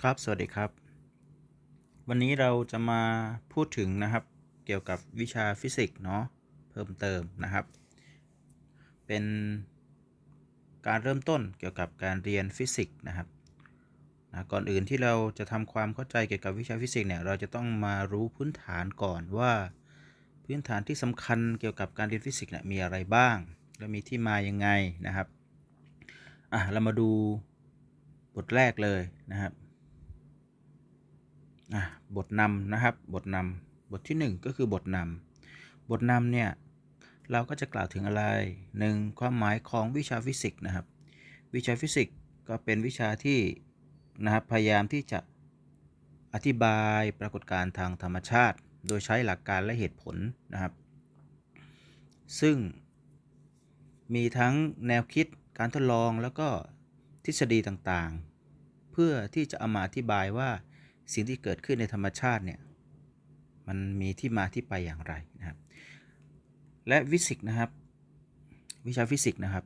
ครับ สวัสดีครับ วันนี้เราจะมาพูดถึงนะครับ เกี่ยวกับวิชาฟิสิกส์เนาะ เพิ่มเติมนะครับ เป็นการเริ่มต้นเกี่ยวกับการเรียนฟิสิกส์นะครับนะก่อนอื่นที่เราจะทำความเข้าใจเกี่ยวกับวิชาฟิสิกส์เนี่ย เราจะต้องมารู้พื้นฐานก่อนว่า พื้นฐานที่สำคัญเกี่ยวกับการเรียนฟิสิกส์เนี่ยมีอะไรบ้าง และมีที่มายังไงนะครับ อะ เรามาดูบทแรกเลยนะครับ่ะบทนำนะครับ บทนำบทที่ 1 ก็คือบทนำบทนำเนี่ย เราก็จะกล่าวถึงอะไร 1. ความหมายของวิชาฟิสิกส์นะครับ วิชาฟิสิกส์ก็เป็นวิชาที่นะครับพยายามที่จะอธิบายปรากฏการณ์ทางธรรมชาติ โดยใช้หลักการและเหตุผลนะครับ ซึ่งมีทั้งแนวคิดการทดลองแล้วก็ทฤษฎีต่างๆ เพื่อที่จะเอามาอธิบายว่า สิ่งที่เกิดขึ้นในธรรมชาติเนี่ยมันมีที่มาที่ไปอย่างไรนะครับ และฟิสิกส์นะครับ วิชาฟิสิกส์นะครับ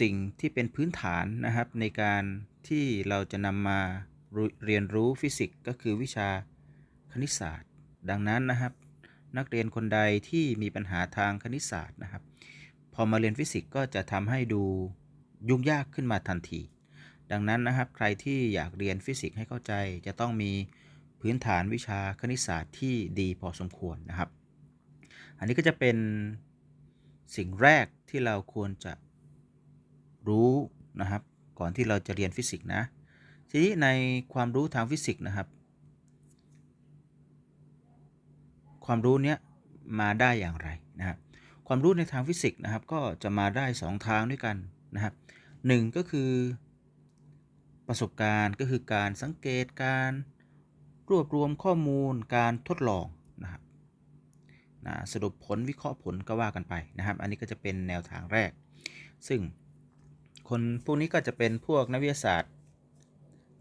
สิ่งที่เป็นพื้นฐานนะครับในการที่เราจะนำมาเรียนรู้ฟิสิกส์ก็คือวิชาคณิตศาสตร์ ดังนั้นนะครับ นักเรียนคนใดที่มีปัญหาทางคณิตศาสตร์นะครับ พอมาเรียนฟิสิกส์ก็จะทำให้ดูยุ่งยากขึ้นมาทันที ดังนั้นนะครับใครที่อยากเรียนฟิสิกส์ให้เข้าใจ จะต้องมีพื้นฐานวิชาคณิตศาสตร์ที่ดีพอสมควรนะครับ อันนี้ก็จะเป็นสิ่งแรกที่เราควรจะรู้นะครับ ก่อนที่เราจะเรียนฟิสิกส์นะ ทีนี้ในความรู้ทางฟิสิกส์นะครับ ความรู้เนี้ยมาได้อย่างไรนะครับความรู้ในทางฟิสิกส์นะครับ ก็จะมาได้ 2 ทางด้วยกันนะครับหนึ่งก็คือ ประสบการณ์ก็คือการสังเกตการรวบรวมข้อมูลการทดลองนะครับนะสรุปผลวิเคราะห์ผลก็ว่ากันไปนะครับ อันนี้ก็จะเป็นแนวทางแรก ซึ่งคนพวกนี้ก็จะเป็นพวกนักวิทยาศาสตร์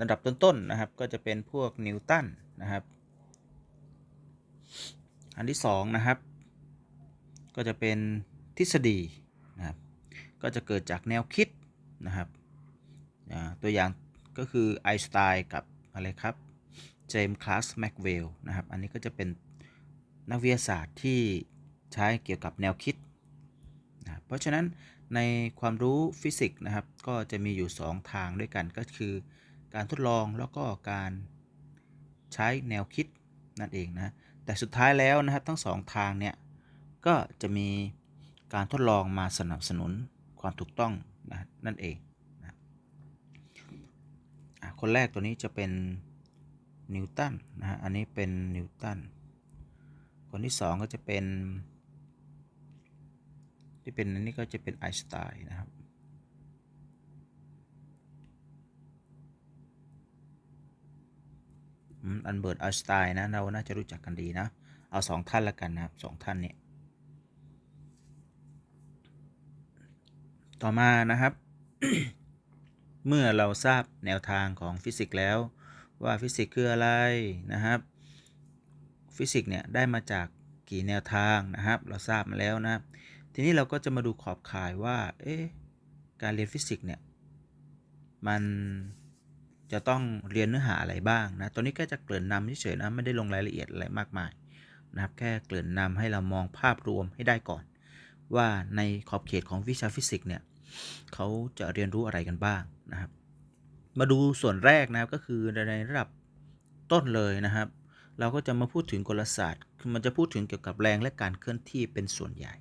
ระดับต้นๆนนะครับ ก็จะเป็นพวกนิวตันนะครับ อันที่2นะครับ ก็จะเป็นทฤษฎีนะครับ ก็จะเกิดจากแนวคิดนะครับตัวอย่าง ก็คือไอสไตน์กับอะไรครับเจมส์คลาสแม็กเวลนะครับ อันนี้ก็จะเป็นนักวิทยาศาสตร์ที่ใช้เกี่ยวกับแนวคิดนะเพราะฉะนั้นในความรู้ฟิสิกส์นะครับ ก็จะมีอยู่ 2 ทางด้วยกันก็คือการทดลองแล้วก็การใช้แนวคิดนั่นเองนะแต่สุดท้ายแล้วนะครับทั้ง 2 ทางเนี่ยก็จะมีการทดลองมาสนับสนุนความถูกต้องนะนั่นเอง คนแรกตัวนี้จะเป็นนิวตันนะฮะ อันนี้เป็นนิวตัน คนที่ 2 ก็จะเป็น ที่เป็นอันนี้ก็จะเป็นไอน์สไตน์นะครับ อันเบิร์ตไอน์สไตน์นะ เราน่าจะรู้จักกันดีนะ เอาสองท่านละกันนะครับสองท่านนี้ต่อมานะครับ เมื่อเราทราบแนวทางของฟิสิกส์แล้ว ว่าฟิสิกส์คืออะไรนะครับ ฟิสิกส์เนี่ยได้มาจากกี่แนวทางนะครับ เราทราบมาแล้วนะทีนี้เราก็จะมาดูขอบข่ายว่าเอ๊ะการเรียนฟิสิกส์เนี่ยมันจะต้องเรียนเนื้อหาอะไรบ้างนะ ตอนนี้แค่จะเกริ่นนำเฉยๆนะ ไม่ได้ลงรายละเอียดอะไรมากมายนะครับ แค่เกริ่นนำให้เรามองภาพรวมให้ได้ก่อน ว่าในขอบเขตของวิชาฟิสิกส์เนี่ย เขาจะเรียนรู้อะไรกันบ้างนะครับ มาดูส่วนแรกนะครับก็คือในระดับต้นเลยนะครับ เราก็จะมาพูดถึงกลศาสตร์คือมันจะพูดถึงเกี่ยวกับแรงและการเคลื่อนที่เป็นส่วนใหญ่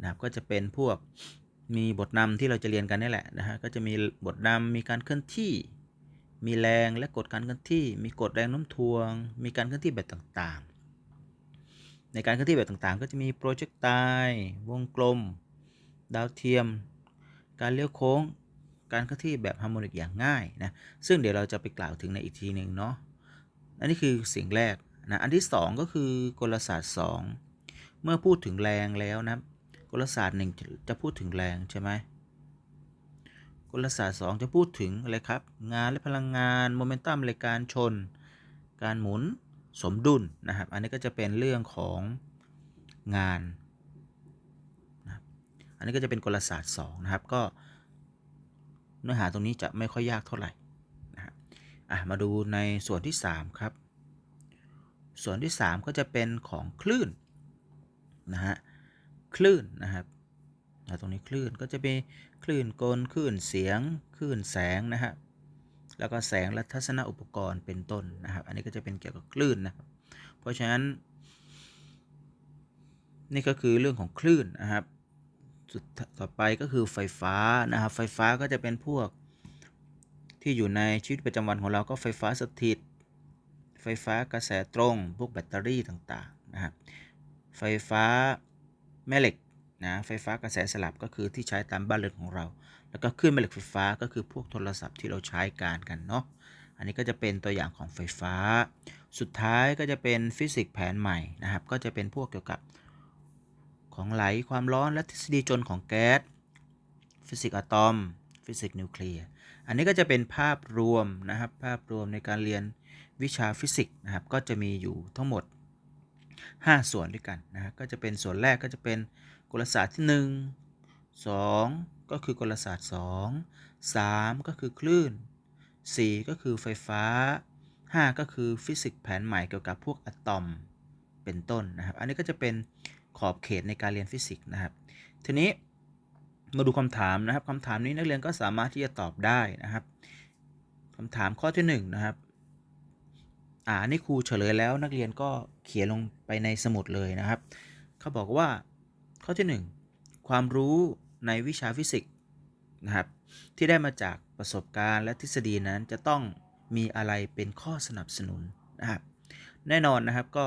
นะครับก็จะเป็นพวกมีบทนำที่เราจะเรียนกันนี่แหละนะฮะก็จะมีบทนำมีการเคลื่อนที่ มีแรงและกฎการเคลื่อนที่ มีกฎแรงโน้มถ่วง มีการเคลื่อนที่แบบต่างๆ ในการเคลื่อนที่แบบต่างๆ ก็จะมีโปรเจกต์ไตวงกลม ดาวเทียม การเลี้ยวโค้ง การเคลื่อนที่แบบฮาร์โมนิกอย่างง่ายนะ ซึ่งเดี๋ยวเราจะไปกล่าวถึงในอีกทีหนึ่งเนาะ อันนี้คือสิ่งแรกนะ อันที่ 2 ก็คือกลศาสตร์ 2 เมื่อพูดถึงแรงแล้วนะ กลศาสตร์หนึ่งจะพูดถึงแรงใช่ไหมกลศาสตร์ 2 จะพูดถึงอะไรครับ งานและพลังงาน โมเมนตัมในการชน การหมุน สมดุลนะครับ อันนี้ก็จะเป็นเรื่องของงาน นนี้ก็จะเป็นกลศาสตร์2นะครับ ก็เนื้อหาตรงนี้จะไม่ค่อยยากเท่าไหร่นะฮะอะมาดูในส่วนที่ 3 ครับ ส่วนที่ 3 ก็จะเป็นของคลื่นนะฮะคลื่นนะครับอะตรงนี้คลื่นก็จะเป็นคลื่นกลคลื่นเสียงคลื่นแสงนะฮะแล้วก็แสงและทัศนอุปกรณ์เป็นต้นนะครับ อันนี้ก็จะเป็นเกี่ยวกับคลื่นนะครับเพราะฉะนั้น นี่ก็คือเรื่องของคลื่นนะครับ สุดต่อไปก็คือไฟฟ้านะครับ ไฟฟ้าก็จะเป็นพวก ที่อยู่ในชีวิตประจำวันของเราก็ไฟฟ้าสถิต ไฟฟ้ากระแสตรง พวกแบตเตอรี่ต่างๆนะครับ ไฟฟ้าแม่เหล็กนะ ไฟฟ้ากระแสสลับก็คือที่ใช้ตามบ้านเรือนของเรา แล้วก็คลื่นแม่เหล็กไฟฟ้าก็คือพวกโทรศัพท์ที่เราใช้การกันเนาะ อันนี้ก็จะเป็นตัวอย่างของไฟฟ้า สุดท้ายก็จะเป็นฟิสิกส์แผนใหม่นะครับ ก็จะเป็นพวกเกี่ยวกับ ของไหลความร้อนและทฤษฎีจนของแก๊สฟิสิกส์อะตอม ฟิสิกส์นิวเคลียร์อันนี้ก็จะเป็นภาพรวมนะครับ ภาพรวมในการเรียนวิชาฟิสิกส์นะครับ ก็จะมีอยู่ทั้งหมด 5 ส่วนด้วยกันนะก็จะเป็นส่วนแรกก็จะเป็นกลศาสตร์ที่ 1 2 ก็คือกลศาสตร์ 2 3 ก็คือคลื่น 4 ก็คือไฟฟ้า 5 ก็คือฟิสิกส์แผนใหม่เกี่ยวกับพวกอะตอมเป็นต้นนะครับ อันนี้ก็จะเป็น ขอบเขตในการเรียนฟิสิกส์นะครับ ทีนี้มาดูคำถามนะครับคำถามนี้นักเรียนก็สามารถที่จะตอบได้นะครับคำถามข้อที่1นะครับอ่านี่ครูเฉลยแล้วนักเรียนก็เขียนลงไปในสมุดเลยนะครับ เขาบอกว่าข้อที่ 1 ความรู้ในวิชาฟิสิกส์นะครับ ที่ได้มาจากประสบการณ์และทฤษฎีนั้นจะต้องมีอะไรเป็นข้อสนับสนุนนะครับ แน่นอนนะครับก็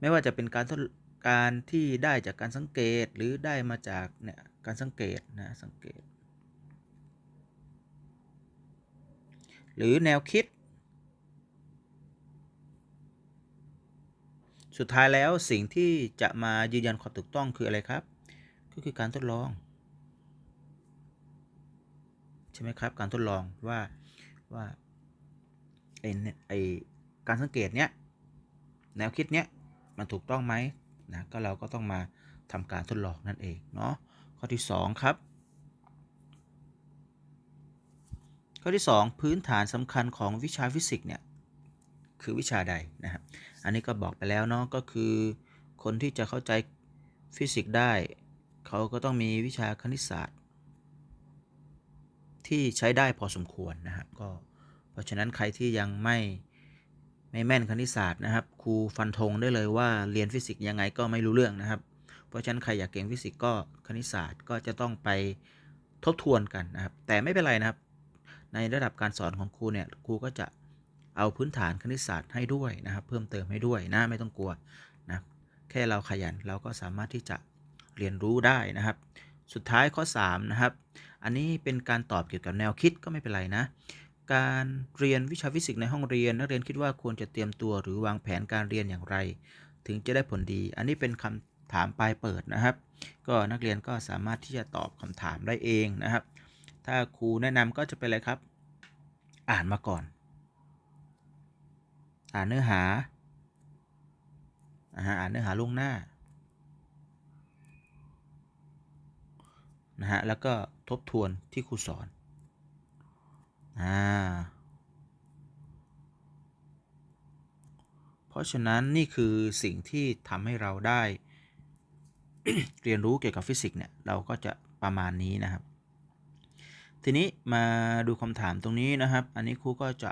ไม่ว่าจะเป็นการทด การที่ได้จากการสังเกตหรือได้มาจากเนี่ยการสังเกตนะสังเกต หรือแนวคิด สุดท้ายแล้วสิ่งที่จะมายืนยันความถูกต้องคืออะไรครับ ก็คือการทดลอง ใช่ไหมครับ การทดลองว่าว่าไอไอการสังเกตเนี้ยแนวคิดเนี้ยมันถูกต้องไหม นะก็เราก็ต้องมาทำการทดลองนั่นเองเนาะข้อที่ 2 ครับ ข้อที่ 2 พื้นฐานสำคัญของวิชาฟิสิกส์เนี่ยคือวิชาใดนะครับอันนี้ก็บอกไปแล้วเนาะก็คือคนที่จะเข้าใจฟิสิกส์ได้ เขาก็ต้องมีวิชาคณิตศาสตร์ ที่ใช้ได้พอสมควรนะครับก็เพราะฉะนั้นใครที่ยังไม่ ไม่แม่นคณิตศาสตร์นะครับครูฟันธงได้เลยว่าเรียนฟิสิกส์ยังไงก็ไม่รู้เรื่องนะครับ เพราะฉะนั้นใครอยากเก่งฟิสิกส์ก็คณิตศาสตร์ก็จะต้องไปทบทวนกันนะครับ แต่ไม่เป็นไรนะครับ ในระดับการสอนของครูเนี่ยครูก็จะเอาพื้นฐานคณิตศาสตร์ให้ด้วยนะครับ เพิ่มเติมให้ด้วยนะไม่ต้องกลัวนะแค่เราขยันเราก็สามารถที่จะเรียนรู้ได้นะครับ สุดท้ายข้อ3นะครับ อันนี้เป็นการตอบเกี่ยวกับแนวคิดก็ไม่เป็นไรนะ การเรียนวิชาฟิสิกส์ในห้องเรียน นักเรียนคิดว่าควรจะเตรียมตัวหรือวางแผนการเรียนอย่างไร ถึงจะได้ผลดี อันนี้เป็นคำถามปลายเปิดนะครับ ก็นักเรียนก็สามารถที่จะตอบคำถามได้เองนะครับ ถ้าครูแนะนำก็จะเป็นอะไรครับ อ่านมาก่อน อ่านเนื้อหาอ่านเนื้อหาล่วงหน้านะฮะแล้วก็ทบทวนที่ครูสอน อ่า เพราะฉะนั้นนี่คือสิ่งที่ทำให้เราได้ เรียนรู้เกี่ยวกับฟิสิกส์เนี่ย เราก็จะประมาณนี้นะครับ ทีนี้มาดูคำถามตรงนี้นะครับ อันนี้ครูก็จะ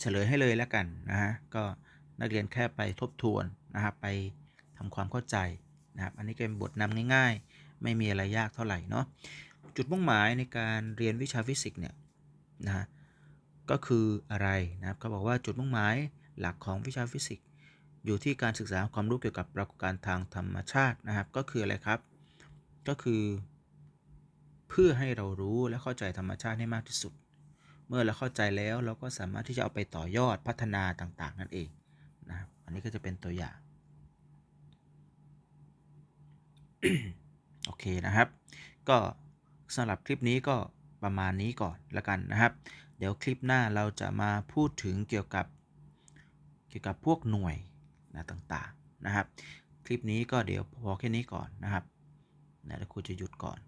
เฉลยให้เลยแล้วกันนะฮะ ก็นักเรียนแค่ไปทบทวนนะครับ ไปทำความเข้าใจนะครับ อันนี้เป็นบทนำง่าย ๆ ไม่มีอะไรยากเท่าไหร่เนาะ จุดมุ่งหมายในการเรียนวิชาฟิสิกส์เนี่ย นะก็คืออะไรนะครับเขาบอกว่าจุดมุ่งหมายหลักของวิชาฟิสิกส์อยู่ที่การศึกษาความรู้เกี่ยวกับปรากฏการณ์ทางธรรมชาตินะครับ ก็คืออะไรครับ ก็คือ เพื่อให้เรารู้และเข้าใจธรรมชาติให้มากที่สุด เมื่อเราเข้าใจแล้วเราก็สามารถที่จะเอาไปต่อยอดพัฒนาต่างๆ นั่นเองนะครับอันนี้ก็จะเป็นตัวอย่างโอเคนะครับ ก็สำหรับคลิปนี้ก็ ประมาณนี้ก่อนละกันนะครับ เดี๋ยวคลิปหน้าเราจะมาพูดถึงเกี่ยวกับเกี่ยวกับพวกหน่วยนะต่างๆนะครับ คลิปนี้ก็เดี๋ยวพอแค่นี้ก่อนนะครับนะเดี๋ยวครูจะหยุดก่อน